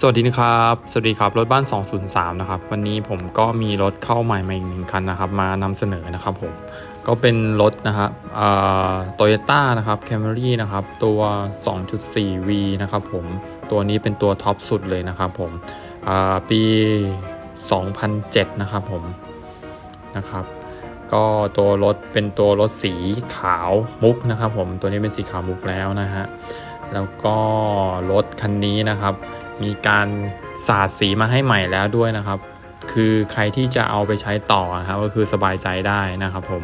สวัสดีนะครับ สวัสดีครับ รถบ้าน 203 นะครับ วันนี้ผมก็มีรถเข้าใหม่มาอีกหนึ่งคันนะครับ มานำเสนอนะครับผม ก็เป็นรถนะครับโตโยต้านะครับ Camry นะครับ ตัว 2.4V นะครับผม ตัวนี้เป็นตัวท็อปสุดเลยนะครับผมปี 2007 นะครับผม นะครับ ก็ตัวรถเป็นตัวรถสีขาวมุกนะครับผม ตัวนี้เป็นสีขาวมุกแล้วนะฮะ แล้วก็รถคันนี้นะครับ มีการสาดสีมาให้ใหม่แล้วด้วยนะครับ คือใครที่จะเอาไปใช้ต่อนะครับก็คือสบายใจได้นะครับผม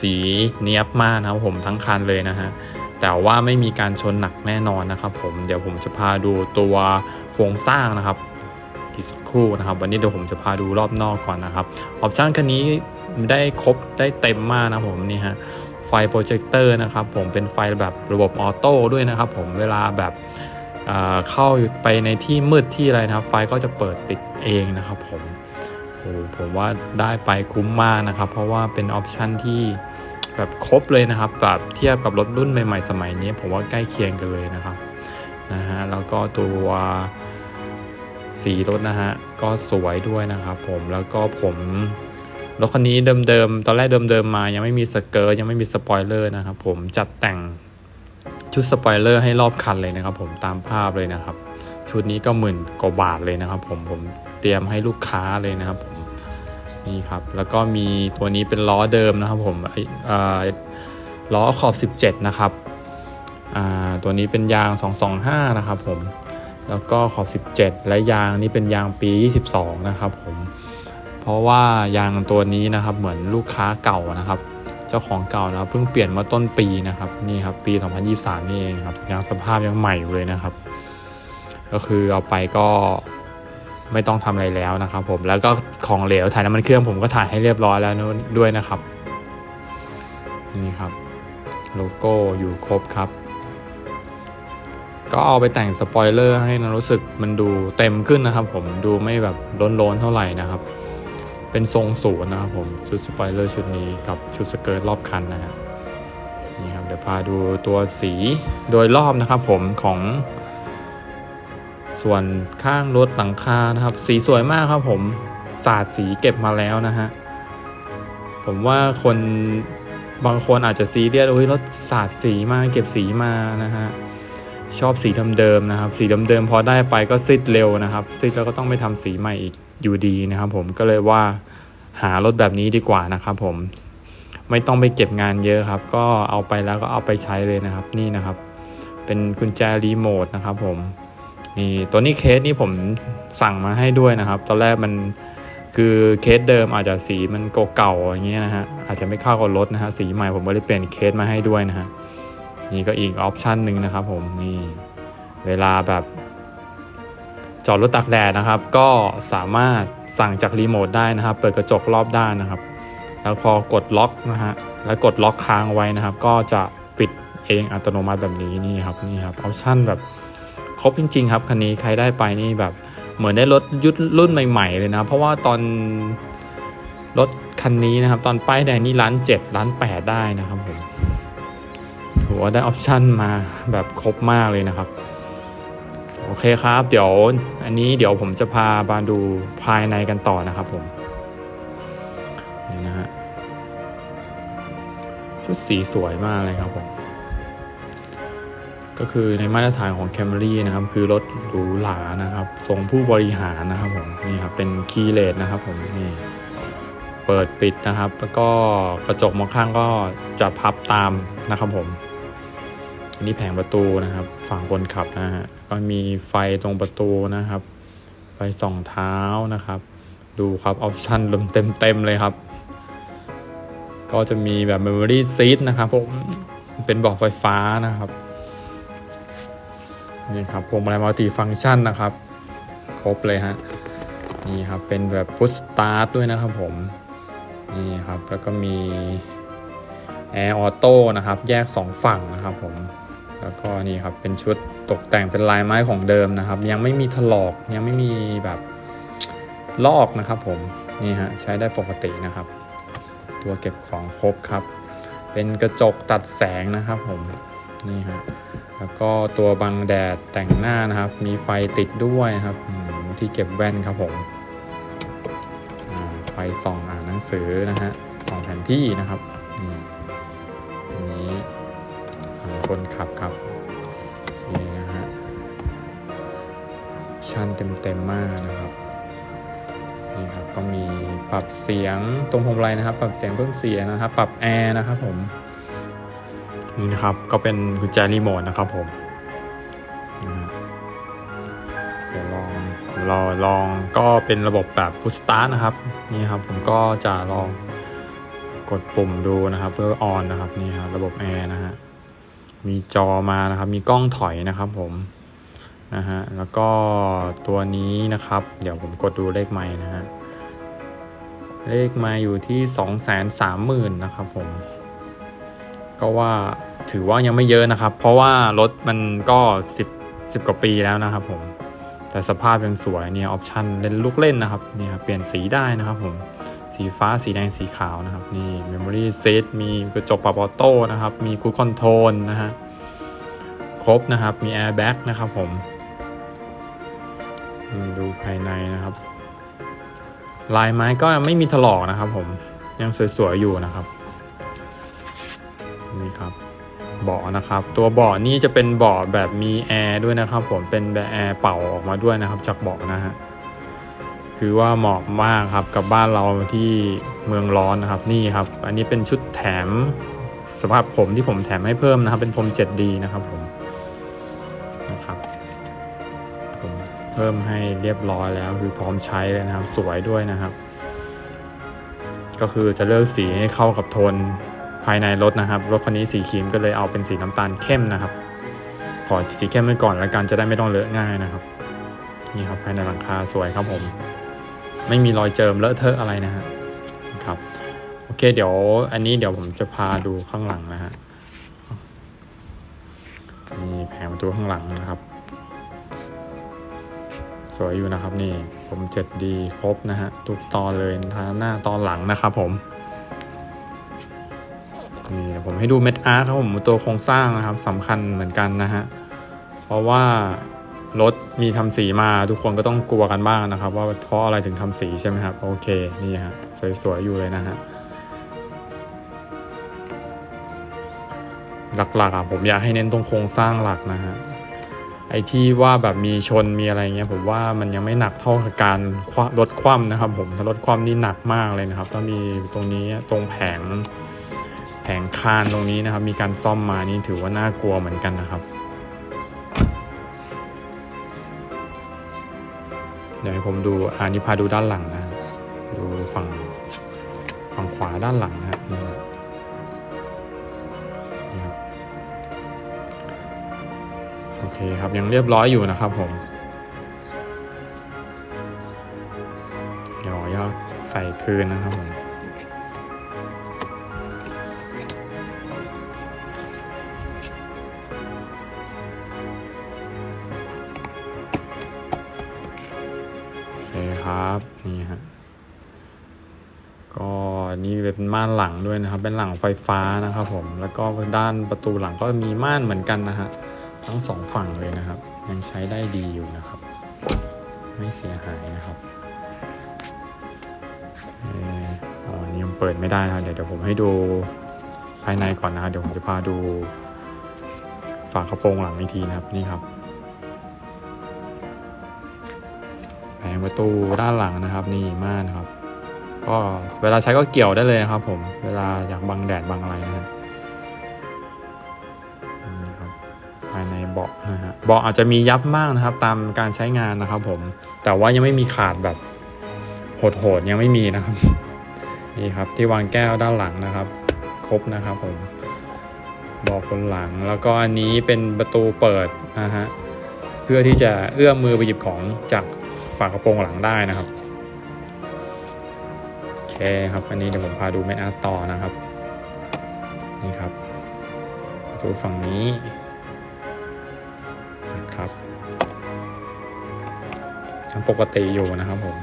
สีเนียบมากนะครับผมทั้งคันเลยนะฮะแต่ว่าไม่มีการชนหนักแน่นอนนะครับ ผมเดี๋ยวผมจะพาดูตัวโครงสร้างนะครับอีกสักครู่นะครับ วันนี้เดี๋ยวผมจะพาดูรอบนอกก่อนนะครับออปชั่นคันนี้ได้ครบได้เต็มมากนะผมนี่ฮะไฟโปรเจคเตอร์นะครับผมเป็นไฟแบบระบบออโต้ด้วยนะครับผมเวลาแบบ เข้าไปในที่มืดที่อะไรนะครับ ไฟก็จะเปิดปิดเองนะครับผมโอ้ผมว่าได้ไปคุ้มมากนะครับ เพราะว่าเป็นออปชันที่แบบครบเลยนะครับแบบเทียบกับรถรุ่นใหม่ ๆ สมัยนี้ ผมว่าใกล้เคียงกันเลยนะครับนะฮะแล้วก็ตัวสีรถนะฮะก็สวยด้วยนะครับผมแล้วก็ผมรถคันนี้เดิมๆตอนแรกเดิมๆมา ยังไม่มีสเกิร์ตยังไม่มีสปอยเลอร์นะครับผมจัดแต่ง ชุดสปอยเลอร์ให้รอบคันเลยนะครับ ผมตามภาพเลยนะครับ ชุดนี้ก็หมื่นกว่าบาทเลยนะครับ ผมผมเตรียมให้ลูกค้าเลยนะครับผมนี่ครับแล้วก็มีตัวนี้เป็นล้อเดิมนะครับ ผมไอเอ่อล้อขอบ 17 นะครับตัวนี้เป็นยาง 225 นะครับผม แล้วก็ขอบ 17 และยางนี่เป็นยางปี 22 นะครับผม เพราะว่ายางตัวนี้นะครับเหมือนลูกค้าเก่านะครับ เจ้าของเก่านะครับเพิ่งเปลี่ยนมาต้นปีนะครับนี่ครับปี 2023 นี่เองครับยางสภาพยังใหม่อยู่เลยนะครับ ก็คือเอาไปก็ไม่ต้องทำอะไรแล้วนะครับ ผมแล้วก็ของเหลวถ่ายน้ำมันเครื่องผมก็ถ่ายให้เรียบร้อยแล้วด้วยนะครับ นี่ครับโลโก้อยู่ครบครับ ก็เอาไปแต่งสปอยเลอร์ให้นะรู้สึกมันดูเต็มขึ้นนะครับ ผมดูไม่แบบล้นๆเท่าไหร่นะครับ เป็นทรงศูนย์นะครับผมชุดสปอยเลอร์ชุดนี้กับชุดสเกิร์ตรอบคันนะฮะนี่ครับเดี๋ยวพาดูตัวสีโดยรอบนะครับผมของ ส่วนข้างรถหลังคานะครับ สีสวยมากครับผมสาดสีเก็บมาแล้วนะฮะผมว่าคนบางคนอาจจะซีเรียสโอ้ยรถสาดสีมาเก็บสีมานะฮะชอบสีเดิมๆนะครับ สีเดิมๆพอได้ไปก็ซิดเร็วนะครับซิดแล้วก็ต้องไปทำสีใหม่อีก อยู่ดีนะครับผมก็เลยว่าหารถแบบนี้ดีกว่านะครับผมไม่ต้องไปเก็บงานเยอะครับ ก็เอาไปแล้วก็เอาไปใช้เลยนะครับนี่นะครับ เป็นกุญแจรีโมทนะครับผมนี่ตัวนี้เคสนี่ผมสั่งมาให้ด้วยนะครับ ตอนแรกมันคือเคสเดิมอาจจะสีมันเก่าๆอย่างเงี้ยนะฮะอาจจะไม่เข้ากับรถนะฮะสีใหม่ผมก็เลยเปลี่ยนเคสมาให้ด้วยนะฮะนี่ก็อีกออปชันหนึ่งนะครับผมนี่เวลาแบบ จอดรถตากแดดนะครับ ก็สามารถสั่งจากรีโมทได้นะครับ เปิดกระจกรอบด้านนะครับ แล้วพอกดล็อกนะฮะแล้วกดล็อกค้างไว้นะครับ ก็จะปิดเองอัตโนมัติแบบนี้นี่ครับนี่ครับออปชั่นแบบครบจริง ๆ ครับคันนี้ใครได้ไปนี่แบบเหมือนได้รถยุดรุ่นใหม่ ๆ เลยนะ เพราะว่าตอนรถคันนี้นะครับ ตอนป้ายแดงนี่ล้านเจ็ดล้านแปดได้นะครับผมถือว่าได้ออปชั่นมาแบบครบมากเลยนะครับ โอเคครับ เดี๋ยวอันนี้เดี๋ยวผมจะพาบานดูภายในกันต่อนะครับผมนี่นะฮะชุดสีสวยมากเลยครับผมก็คือในมาตรฐานของ Camry นะครับ คือรถหรูหรานะครับทรงผู้บริหารนะครับผมนี่ครับเป็นคีย์เลสนะครับผมนี่เปิดปิดนะครับ แล้วก็กระจกมองข้างก็จะพับตามนะครับผม อันนี้แผงประตูนะครับ ฝั่งคนขับนะฮะก็มีไฟตรงประตูนะครับ ไฟส่องเท้านะครับ ดูครับออปชั่นเต็มเต็มๆเลยครับ ก็จะมีแบบ Memory Seat นะครับผมเป็นบอกไฟฟ้านะครับนี่ครับพวงมาลัยมัลติฟังก์ชันนะครับ ครบเลยฮะนี่ครับเป็นแบบพุชสตาร์ทด้วยนะครับผมนี่ครับแล้วก็มีแอร์ออโต้นะครับ แยก 2 ฝั่งนะครับผม แล้วก็นี่ครับเป็นชุดตกแต่งเป็นลายไม้ของเดิมนะครับ ยังไม่มีถลอกยังไม่มีแบบลอกนะครับผมนี่ฮะใช้ได้ปกตินะครับ ตัวเก็บของครบครับ เป็นกระจกตัดแสงนะครับผมนี่ฮะแล้วก็ตัวบังแดดแต่งหน้านะครับ มีไฟติดด้วยครับที่เก็บแว่นครับผมไฟส่องอ่านหนังสือนะฮะส่องแผนที่นะครับ คนขับครับโอเคนะฮะชั้นเต็มๆมากนะครับนี่ครับก็มีปรับเสียงตรงพวงมาลัยนะครับ ปรับเสียงเพิ่มเสียงนะครับ ปรับแอร์นะครับผมนี่นะครับก็เป็นกุญแจรีโมทนะครับผมเดี๋ยวลองรอลองก็เป็นระบบแบบพุชสตาร์นะครับนี่ครับผมก็จะลองกดปุ่มดูนะครับ เพื่อออนนะครับนี่ครับระบบแอร์นะฮะ มีจอมานะครับ มีกล้องถอยนะครับผมนะฮะแล้วก็ตัวนี้นะครับ เดี๋ยวผมกดดูเลขไม้นะฮะเลขมาอยู่ที่2 3 0 0 0 0นะครับผม ก็ว่าถือว่ายังไม่เยอะนะครับ เพราะว่ารถมันก็ 10 10 กว่าปีแล้วนะครับผม แต่สภาพยังสวยเนี่ยออปชันเล่นลูกเล่นนะครับนี่ครับเปลี่ยนสีได้นะครับผม สีฟ้าสีแดงสีขาวนะครับนี่ Memory Set มีกระจกปรับออโต้นะครับ มีคู i คอนโทรลนะฮะครบนะครับมี Airbag นะครับผมอืมดูภายในนะครับ ลายไม้ก็ไม่มีถลอกนะครับผมยังสวยๆอยู่นะครับนี่ครับเบาะนะครับ ตัวเบาะนี่จะเป็นเบาะแบบมีแอร์ด้วยนะครับ ผมเป็นแบบแอร์เป่าออกมาด้วยนะครับ จากเบาะนะฮะ คือว่าเหมาะมากครับกับบ้านเราที่เมืองร้อนนะครับนี่ครับ อันนี้เป็นชุดแถมสภาพผมที่ผมแถมให้เพิ่มนะครับ เป็นพรม 7D นะครับผมนะครับผมเพิ่มให้เรียบร้อยแล้วคือพร้อมใช้เลยนะครับ สวยด้วยนะครับ ก็คือจะเลือกสีให้เข้ากับโทนภายในรถนะครับรถคันนี้สีครีมก็เลยเอาเป็นสีน้ำตาลเข้มนะครับขอสีเข้มไว้ก่อนแล้วกันจะได้ไม่ต้องเลอะง่ายนะครับ นี่ครับภายในหลังคาสวยครับผม ไม่มีรอยเจิมเลอะเทอะอะไรนะฮะครับโอเคเดี๋ยวอันนี้เดี๋ยวผมจะพาดูข้างหลังนะฮะมีแผงประตูข้างหลังนะครับ สวยอยู่นะครับนี่ผม 7D ครบนะฮะทุกตอนเลยทั้งหน้าตอนหลังนะครับผมนี่เดี๋ยวผมให้ดูเม็ดอาร์ครับผมตัวโครงสร้างนะครับสำคัญเหมือนกันนะฮะเพราะว่า รถมีทำสีมาทุกคนก็ต้องกลัวกันบ้างนะครับ ว่าเพราะอะไรถึงทำสีใช่ไหมครับโอเคนี่ฮะสวยๆอยู่เลยนะฮะหลักๆอะผมอยากให้เน้นตรงโครงสร้างหลักนะฮะไอ้ที่ว่าแบบมีชนมีอะไรเงี้ยผมว่ามันยังไม่หนักเท่ากับการคว่ำรถคว่ำนะครับผมถ้ารถคว่ำนี่หนักมากเลยนะครับ ถ้ามีตรงนี้ตรงแผงแผงคานตรงนี้นะครับ มีการซ่อมมานี่ถือว่าน่ากลัวเหมือนกันนะครับ เดี๋ยวให้ผมดูอันนี้พาดูด้านหลังนะ ดูฝั่งฝั่งขวาด้านหลังนะนี่ครับโอเคครับยังเรียบร้อยอยู่นะครับผม เดี๋ยวยอดใส่คืนนะครับผม ก็นี่เป็นม่านหลังด้วยนะครับ เป็นหลังไฟฟ้านะครับผมแล้วก็ด้านประตูหลังก็มีม่านเหมือนกันนะฮะทั้งสองฝั่งเลยนะครับ ยังใช้ได้ดีอยู่นะครับ ไม่เสียหายนะครับเอ่ออ๋ออันนี่ยังเปิดไม่ได้นะครับเดี๋ยวเดี๋ยวผมให้ดูภายในก่อนนะครับเดี๋ยวผมจะพาดูฝากระโปรงหลังอีกทีนะครับนี่ครับแผงประตูด้านหลังนะครับ นี่ม่านครับ ก็เวลาใช้ก็เกี่ยวได้เลยนะครับผมเวลาอยากบังแดดบังอะไรนะครับนี่ครับภายในเบาะนะฮะเบาะอาจจะมียับมากนะครับ ตามการใช้งานนะครับผมแต่ว่ายังไม่มีขาดแบบโหดๆยังไม่มีนะครับนี่ครับที่วางแก้วด้านหลังนะครับ ครบนะครับผมเบาะคนหลังแล้วก็อันนี้เป็นประตูเปิดนะฮะเพื่อที่จะเอื้อมมือไปหยิบของจากฝากระโปรงหลังได้นะครับ เคครับ อันนี้เดี๋ยวผมพาดูเมนอาร์ตต่อนะครับ นี่ครับประตูฝั่งนี้นะครับยังปกติอยู่นะครับผม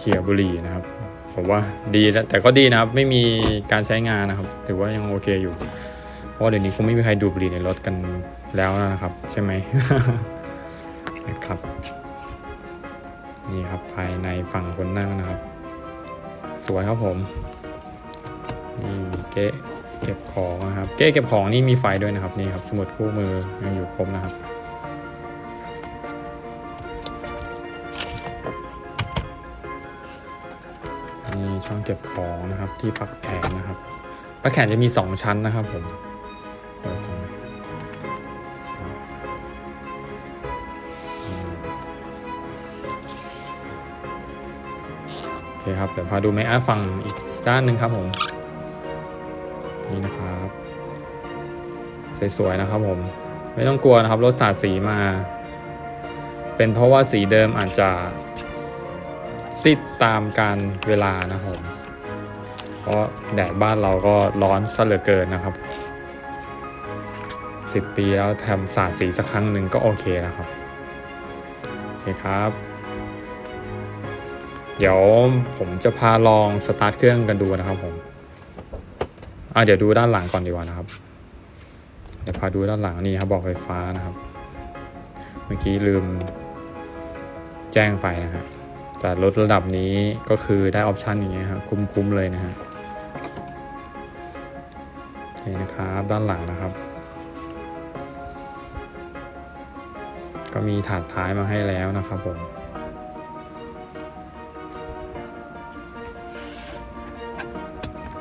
เขี่ยบุหรี่นะครับ ผมว่าดีแล้วแต่ก็ดีนะครับ ไม่มีการใช้งานนะครับ ถือว่ายังโอเคอยู่ เพราะเดี๋ยวนี้คงไม่มีใครดูดบุหรี่ในรถกันแล้วนะครับ ใช่ไหมนะครับนี่ครับภายในฝั่งคนนั่งนะครับ สวยครับผมนี่มีเก๊เก็บของนะครับ เก๊เก็บของนี่มีไฟด้วยนะครับนี่ครับ สมุดคู่มือยังอยู่ครบนะครับ นี่ช่องเก็บของนะครับ ที่พักแขนนะครับพักแขนจะมีสองชั้นนะครับผมเปิดสองโอเคครับเดี๋ยวพาดูไม้อาฝั่งอีกด้านหนึ่งครับผมนี่นะครับสวยๆนะครับผมไม่ต้องกลัวนะครับรถสาดสีมา เป็นเพราะว่าสีเดิมอาจจะ ซิดตามการเวลานะครับผมเพราะแดดบ้านเราก็ร้อนซะเหลือเกินนะครับสิบปีแล้วทำสาดสีสักครั้งหนึ่งก็โอเคแล้วครับ โอเคครับ เดี๋ยวผมจะพาลองสตาร์ทเครื่องกันดูนะครับผมอ่าเดี๋ยวดูด้านหลังก่อนดีกว่านะครับ เดี๋ยวพาดูด้านหลังนี่ครับบอกไฟฟ้านะครับ เมื่อกี้ลืมแจ้งไปนะครับ แต่รถระดับนี้ก็คือได้ออปชันอย่างเงี้ยครับคุ้มๆเลยนะฮะโอเคนะครับด้านหลังนะครับ ก็มีถาดท้ายมาให้แล้วนะครับผม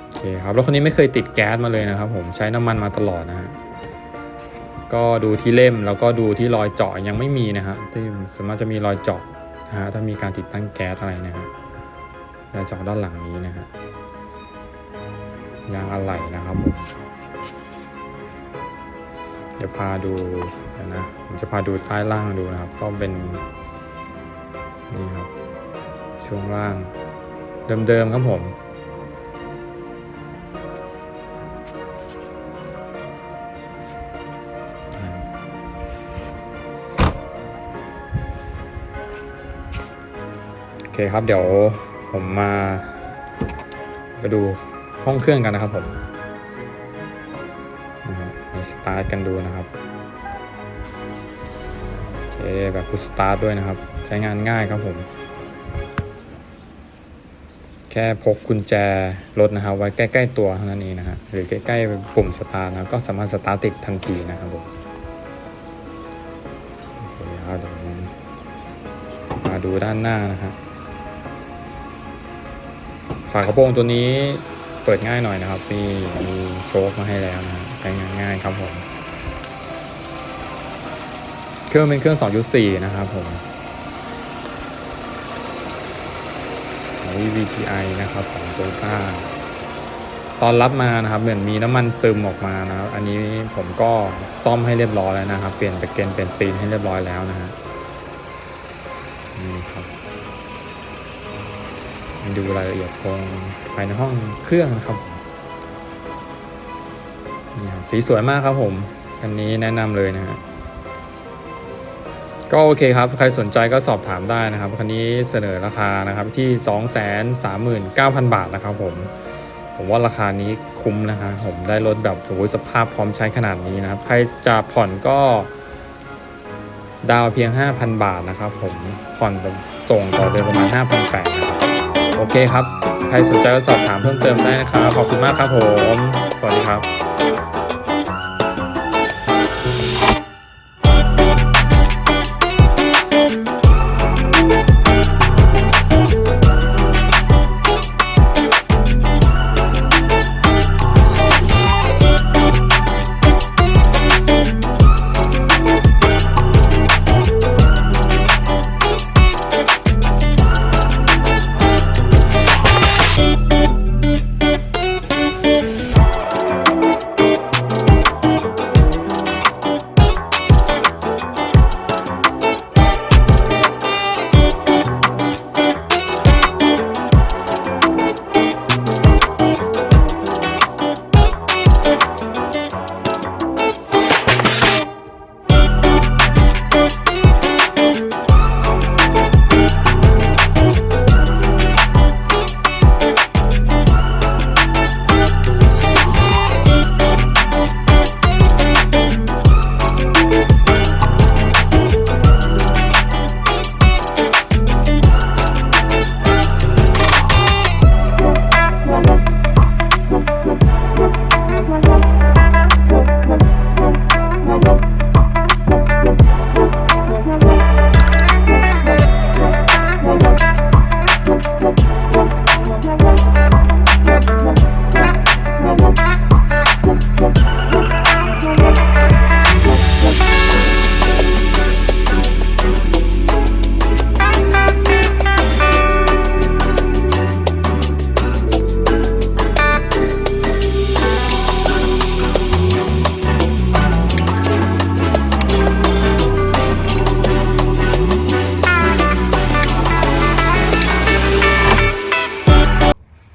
โอเคครับรถคันนี้ไม่เคยติดแก๊สมาเลยนะครับ ผมใช้น้ำมันมาตลอดนะฮะก็ดูที่เล่มแล้วก็ดูที่รอยเจาะยังไม่มีนะฮะที่ส่วนมากจะมีรอยเจาะ นะฮะถ้ามีการติดตั้งแก๊สอะไรนะฮะและจอด้านหลังนี้นะฮะยางอะไหล่นะครับผมเดี๋ยวพาดูนะผมจะพาดูใต้ล่างดูนะครับ ก็เป็นนี่ครับช่วงล่างเดิมๆครับผม เคครับเดี๋ยวผมมาไปดูห้องเครื่องกันนะครับผมนะฮะมีสตาร์ทกันดูนะครับโอเคแบบพุสตาร์ทด้วยนะครับ ใช้งานง่ายครับผม แค่พกกุญแจรถนะครับ ไว้ใกล้ ๆ ตัวเท่านั้นเองนะฮะหรือใกล้ๆปุ่มสตาร์ทนะก็สามารถสตาร์ทติดทันทีนะครับผมโอเคครับเดี๋ยวมาดูด้านหน้านะฮะ ฝากระโปรงตัวนี้เปิดง่ายหน่อยนะครับ มีมีโชคมาให้แล้วนะใช้งานง่ายครับผมเครื่องเป็นเครื่อง 2.4 นะครับผม VTI นะครับของ Toyota ตอนรับมานะครับ เหมือนมีน้ำมันซึมออกมานะครับ อันนี้ผมก็ซ่อมให้เรียบร้อยแล้วนะครับ เปลี่ยนไปเกนเป็นซีนให้เรียบร้อยแล้วนะฮะนี่ครับ ดูรายละเอียดตรงภายในห้องเครื่องนะครับนี่ครับสีสวยมากครับผม อันนี้แนะนำเลยนะฮะก็โอเคครับ ใครสนใจก็สอบถามได้นะครับคันนี้เสนอราคานะครับที่ 239,000 บาทนะครับผม ผมว่าราคานี้คุ้มนะฮะผมได้รถแบบโอ้โหสภาพพร้อมใช้ขนาดนี้นะครับ ใครจะผ่อนก็ ดาวเพียง 5,000 บาทนะครับผมผ่อนแบบส่งต่อเดือนประมาณ5,800นะครับ โอเคครับ ใครสนใจก็สอบถามเพิ่มเติมได้นะครับ ขอบคุณมากครับผม สวัสดีครับ